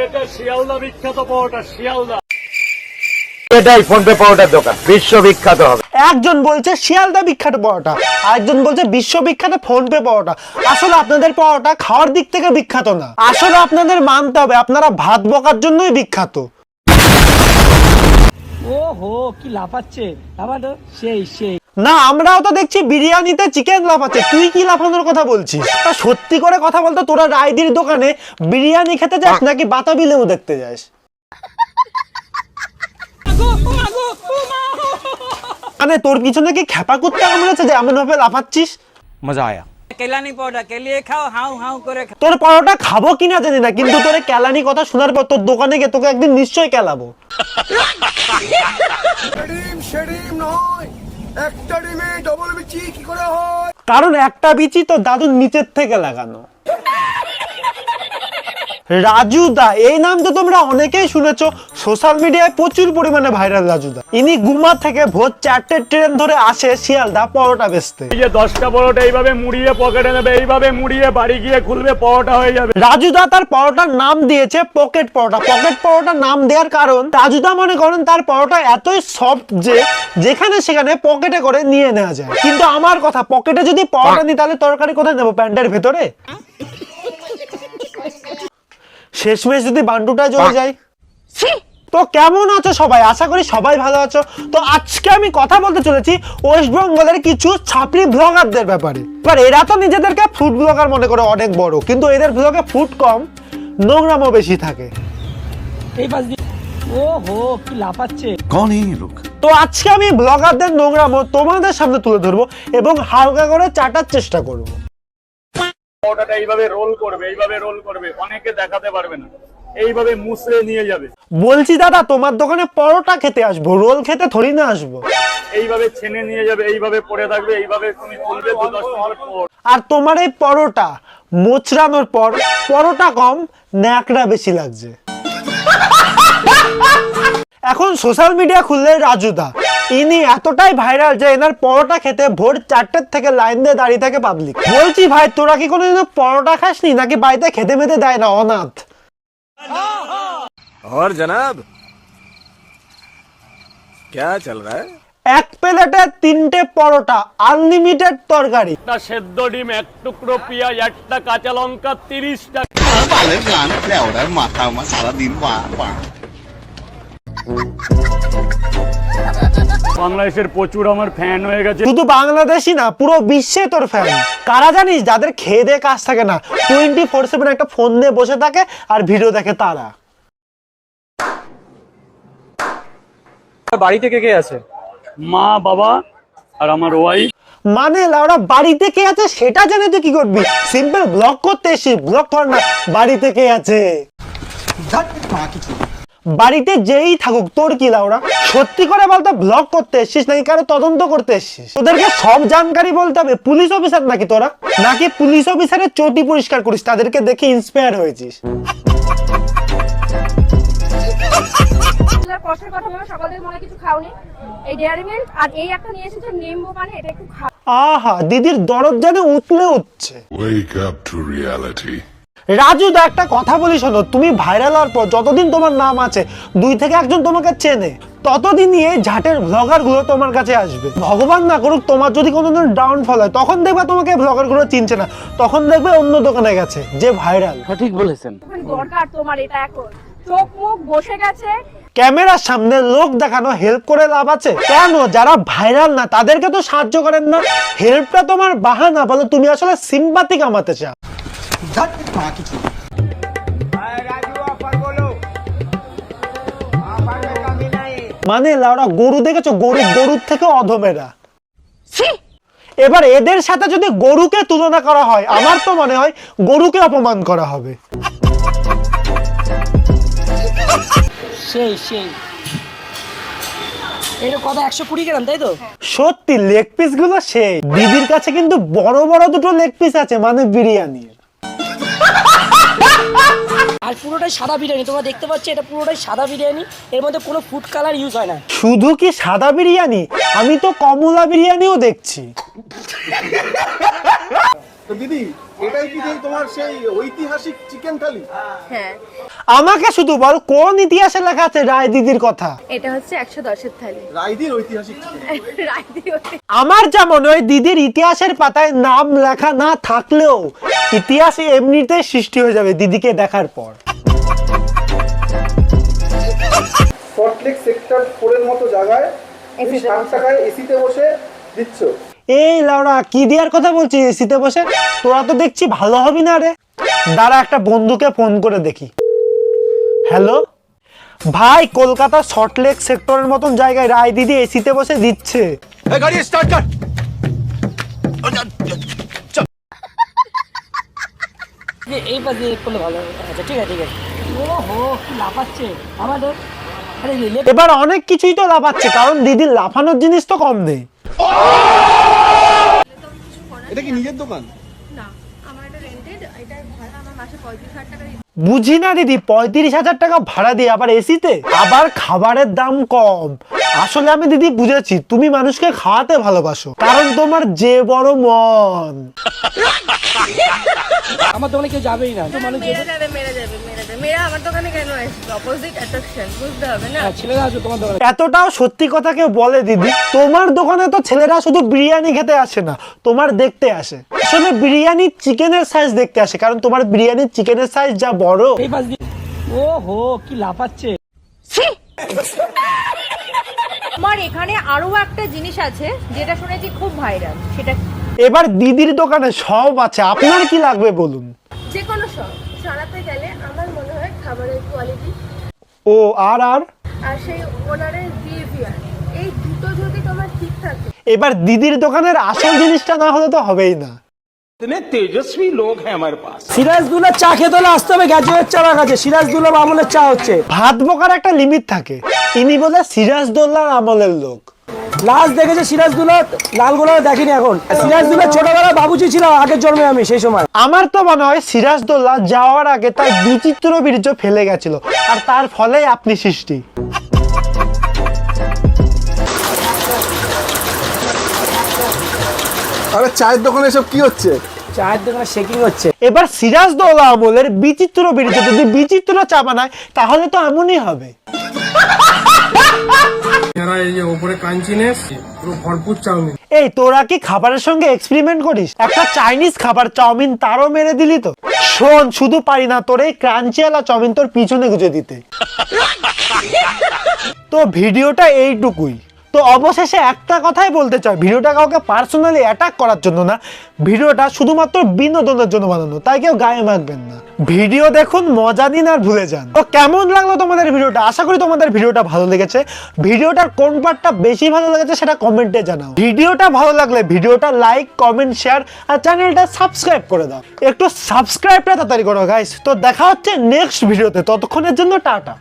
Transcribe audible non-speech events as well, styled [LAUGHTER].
এটা শিয়ালদা বিখ্যাত পরোটা শিয়ালদা। এটাই ফোনপে পাউডার দোকান বিশ্ববিখ্যাত হবে। একজন বলছে শিয়ালদা বিখ্যাত পরোটা আরেকজন বলছে বিশ্ববিখ্যাত ফোন পে পরোটা। আসলে আপনাদের পরোটা খাওয়ার দিক থেকে বিখ্যাত না। আসলে আপনাদের মানতে হবে আপনারা ভাত বকার জন্যই বিখ্যাত। ও হো কি লাফাচ্ছে। লাফাতো সেই সেই। না আমরাও তো দেখছি বিরিয়ানিতে চিকেন লাফাচ্ছে তুই কি লাফানোর কথা বলছিস? তা সত্যি করে কথা বলতো তোরা রায়দির দোকানে বিরিয়ানি খেতে যাস নাকি বাতাবি লেবু দেখতে যাস? মানে তোর পিছনে কি খেপা কুত্তা কামড়েছে যে এমন ভাবে লাফাচ্ছিস? মজা আয়া। কেলানি পাউডার কেলিয়ে খাও হাউ হাউ করে খাও। তোর পরোটা খাব কিনা জানি না কিন্তু তোর কেলানি কথা শোনার পর তোর দোকানে গিয়ে তোকে একদিন নিশ্চয়ই কেলাবো। নয়। একটা ডিমে ডবল বিচি, কি করে হয়? কারণ একটা বিচি তো দাদুর নিচের থেকে লাগানো। রাজু দা। এই নাম তো তোমরা অনেকেই শুনেছো। সোশ্যাল মিডিয়ায় প্রচুর পরিমাণে ভাইরাল রাজু দা। ইনি গুমা থেকে ভোর চারটে ট্রেন ধরে আসে শিয়ালদা পরোটা বেচতে। এই যে দশটা পরোটা এইভাবে মুড়িয়ে পকেটে নেবে এইভাবে মুড়িয়ে বাড়ি গিয়ে খুলবে পরোটা হয়ে যাবে। রাজুদা তার পরোটার নাম দিয়েছে পকেট পরোটা। পকেট পরোটার নাম দেওয়ার কারণ রাজুদা মনে করেন তার পরোটা এতই সফট যে যেখানে সেখানে পকেটে করে নিয়ে নেওয়া যায়। কিন্তু আমার কথা পকেটে যদি পরোটা নিই তাহলে তরকারি কোথায় নেব? প্যান্টের ভেতরে? শেষমেশ যদি বান্টুটা জ্বলে যায়। তো কেমন আছো সবাই? আশা করি সবাই ভালো আছো। তো আজকে আমি কথা বলতে চলেছি ওয়েস্ট বেঙ্গলের কিছু ছাপড়ি ব্লগারদের ব্যাপারে। এবার এরা তো নিজেদেরকে ফুড ব্লগার মনে করে অনেক বড় কিন্তু এদের ব্লগে ফুড কম নোংরামও বেশি থাকে। এই পাশ দিয়ে ওহো কি লাফাচ্ছে। কোন এই লোক? তো আজকে আমি ব্লগারদের নোংরামও তোমাদের সামনে তুলে ধরবো এবং হালকা করে চাটার চেষ্টা করব। পরোটাটা এইভাবে রোল করবে এইভাবে রোল করবে অনেকে দেখাতে পারবে না। এইভাবে মুসড়ে নিয়ে যাবে। বলছি দাদা তোমার দোকানে পরোটা খেতে আসব রোল খেতে থরি না আসব। এইভাবে ছেনে নিয়ে যাবে এইভাবে পড়ে থাকবে এইভাবে তুমি খুলবে দু দশ মিনিট পর। আর তোমার এই পরোটা মোচড়ানোর পর পরোটা কম ন্যাকড়া বেশি লাগছে। [LAUGHS] এখন সোশ্যাল মিডিয়া খুললে রাজুদা ইনি এতটাই ভাইরাল যে এনার পরোটা খেতে ভোর চারটের থেকে লাইন দিয়ে দাঁড়িয়ে থাকে পাবলিক বলছি ভাই তোরা কি কোনোদিন পরোটা খাসনি নাকি বাড়িতে খেতে মেতে দেয় না অনাথ और जनाब क्या चल रहा है এক প্লেটে তিনটে পরোটা আনলিমিটেড তরকারি একটা সেদ্ধ ডিম এক টুকরো পেঁয়াজ একটা কাঁচা লঙ্কা তিরিশ টাকা পালের গান লেওড়ার মাথা আমার সারাদিন পা পা বাংলাদেশের প্রচুর আমার ফ্যান হয়ে গেছে। শুধু বাংলাদেশই না পুরো বিশ্বে তোর ফ্যান কারা জানিস যাদের খেয়ে দিয়ে কাজ থাকে না টোয়েন্টি ফোর সেভেন একটা ফোন দিয়ে বসে থাকে আর ভিডিও দেখে তারা। বাড়িতে কে কে আছে? মা বাবা আর আমার ওয়াইফ মানে লাউরা বাড়িতে কে আছে সেটা জেনে তুই কি করবি? সিম্পল ব্লগ করতে এসিস ব্লগ কর না বাড়িতে কে আছে? বাড়িতে যেই থাকুক তোর কি লাউরা সত্যি করে বলতো ব্লগ করতে এসছিস নাকি কারও তদন্ত করতে এসছিস? তোদেরকে সব জানকারি বলতে হবে পুলিশ অফিসার নাকি তোরা? নাকি পুলিশ অফিসারের চটি পরিষ্কার করিস তাদেরকে দেখে ইন্সপায়ার হয়েছিস? কথা সকাল থেকে মনে কিছু খাওনি। এই ডেয়ারি মিল্ক আর এই একটা নিয়ে এসেছে নিম্বু পানি এটা একটু খাও। আহা দিদির দরদ যেন উতলে উঠছে. রাজু দা একটা কথা বলি শোনো। তুমি ভাইরাল হওয়ার পর যতদিন তোমার নাম আছে দুই থেকে একজন তোমাকে চেনে ততদিনই এই ঝাটের ব্লগারগুলো তোমার কাছে আসবে। ভগবান না করুক তোমার যদি কোনোদিন ডাউনফল হয় তখন দেখবে তোমাকে ব্লগারগুলো চিনছে না তখন দেখবে অন্য দোকানে গেছে যে ভাইরাল সঠিক বলেছেন। দরকার তোমার এটা এখন। চোখ মুখ বসে গেছে। ক্যামেরার সামনে লোক দেখানো হেল্প করে লাভ আছে? কেন? যারা ভাইরাল না তাদেরকে তো সাহায্য করেন না। হেল্পটা তোমার বাহানা বলো তুমি আসলে সিম্পাতি কামাতে চাও। মানে লাউরা গরু দেখেছ? গরু গরুর থেকে অধমেরা। এবার এদের সাথে যদি গরুকে তুলনা করা হয় আমার তো মনে হয় গরুকে অপমান করা হবে। সেই সেই। এটা কত একশো কুড়ি গ্রাম তাই তো? সত্যি লেগ পিসগুলো সেই। দিদির কাছে কিন্তু বড় বড় দুটো লেগ পিস আছে মানে বিরিয়ানির। আর পুরোটাই সাদা বিরিয়ানি, তোমরা দেখতে পাচ্ছ এটা পুরোটাই সাদা বিরিয়ানি, এর মধ্যে কোনো ফুড কালার ইউজ হয় না। শুধু কি সাদা বিরিয়ানি? আমি তো কমলা বিরিয়ানিও দেখছি। তো দিদি এটাই কি তোমার সেই ঐতিহাসিক চিকেন থালি? হ্যাঁ। আমাকে শুধু বল কোন ইতিহাসে লেখা আছে রায় দিদির কথা? এটা হচ্ছে একশো দশের থালি। রাইদির [LAUGHS] ঐতিহাসিক আমার যা মনে হয় দিদির ইতিহাসের পাতায় নাম লেখা না থাকলেও ইতিহাস এমনিতে সৃষ্টি হয়ে যাবে দিদিকে দেখার পর। সল্টলেক সেক্টর ফোরের মতো জায়গায় ষাট টাকায় এসিতে বসে দিচ্ছ। এই লাউরা কি দেওয়ার কথা বলছিস শীতে বসে? তোরা তো দেখছি ভালো হবি না রে। দাঁড়া একটা বন্ধুকে ফোন করে দেখি। হ্যালো ভাই কলকাতা শর্টলেক সেক্টরের মতন জায়গায় রায় দিদি এসিতে বসে দিচ্ছে। এবার অনেক কিছুই তো লাফাচ্ছে কারণ দিদির লাফানোর জিনিস তো কম নেই। এটা কি নিজের দোকান? না আমার এটা রেন্টেড এটা ভাড়া আমার মাসে পঁয়ত্রিশ হাজার টাকা বুঝি না দিদি পঁয়ত্রিশ হাজার টাকা ভাড়া দিয়ে আবার এসিতে আবার খাবারের দাম কম। আসলে আমি দিদি বুঝেছি তুমি মানুষকে খাওয়াতে ভালোবাসো। কারণ তোমার যে বড় মন। আমার দোকানে কেউ যাবেই না। মানুষ মেরে যাবে মেরে যাবে মেরে যাবে। মেয়েরা আমার দোকানে কেন আসবে? অপোজিট অ্যাট্রাকশন বুঝতে হবে না? হ্যাঁ, ছেলেরা আসবে তোমার দোকানে। এতটাও সত্যি কথা কেউ বলে দিদি তোমার দোকানে তো ছেলেরা শুধু বিরিয়ানি খেতে আসে না তোমার দেখতে আসে। আসলে বিরিয়ানির চিকেনের সাইজ দেখতে আসে কারণ তোমার বিরিয়ানির চিকেনের সাইজ যা বড়। এই ও হো কি লাফাচ্ছে আমার এখানে আরও একটা জিনিস আছে যেটা শুনেছি খুব ভাইরাল সেটা এবার দিদির দোকানে সব আছে আপনার কি লাগবে বলুন? যে কোনো সব সারাতে গেলে আমার মনে হয় খাবারের কোয়ালিটি ও আর আর? আর সেই ওনারের বিহেভিয়ার এই দুটো যদি তোমার ঠিক থাকে। এবার দিদির দোকানের আসল জিনিসটা না হলে তো হবেই না। সিরাজদুল্লা চা খেতে হলে আসতে হবে গ্যাজুয়েট চা কাছে সিরাজদুল্লা আমলের চা হচ্ছে। ভাত বোকার একটা লিমিট থাকে। ইনি বলে সিরাজদোল্লার আমলের লোক। লাস্ট দেখেছে সিরাজদুল্লা লালগোলা দেখিনি এখন। সিরাজদুল্লা ছোটবেলায় বাবুজি ছিল আগের জন্মে আমি সেই সময়। আমার তো মনে হয় সিরাজদোল্লা যাওয়ার আগে তার বিচিত্র বীর্য ফেলে গেছিল আর তার ফলে আপনি সৃষ্টি। আরে চায়ের দোকানে এসব কি হচ্ছে? চায়ের দোকানে শেকিং হচ্ছে। এবার সিরাজদৌল্লা আমলের বিচিত্র বীর্য যদি বিচিত্র চা বানায় তাহলে তো এমনই হবে। এই তোরা কি খাবারের সঙ্গে এক্সপেরিমেন্ট করিস? একটা চাইনিজ খাবার, চাউমিন তারও মেরে দিলি তো? শোন, শুধু পারি না, তোর এই ক্রাঞ্চিওয়ালা চাউমিন তোর পিছনে গুজে দিতে। তো ভিডিওটা এইটুকুই। তো অবশেষে একটা কথাই বলতে চাই, ভিডিওটা কাউকে পার্সোনালি অ্যাটাক করার জন্য না, ভিডিওটা শুধুমাত্র বিনোদনের জন্য বানানো, তাই কেউ গায়ে মাখবেন না। ভিডিও দেখুন, মজা নিন আর ভুলে যান। তো কেমন লাগল তোমাদের ভিডিওটা? আশা করি তোমাদের ভিডিওটা ভালো লেগেছে। ভিডিওটার কোন পার্টটা বেশি ভালো লেগেছে সেটা কমেন্টে জানাও। ভিডিওটা ভালো লাগলে ভিডিওটা লাইক কমেন্ট শেয়ার আর চ্যানেলটা সাবস্ক্রাইব করে দাও। একটু সাবস্ক্রাইবটা তাড়াতাড়ি করো গাইস তো দেখা হচ্ছে নেক্সট ভিডিওতে। ততক্ষণের জন্য টাটা।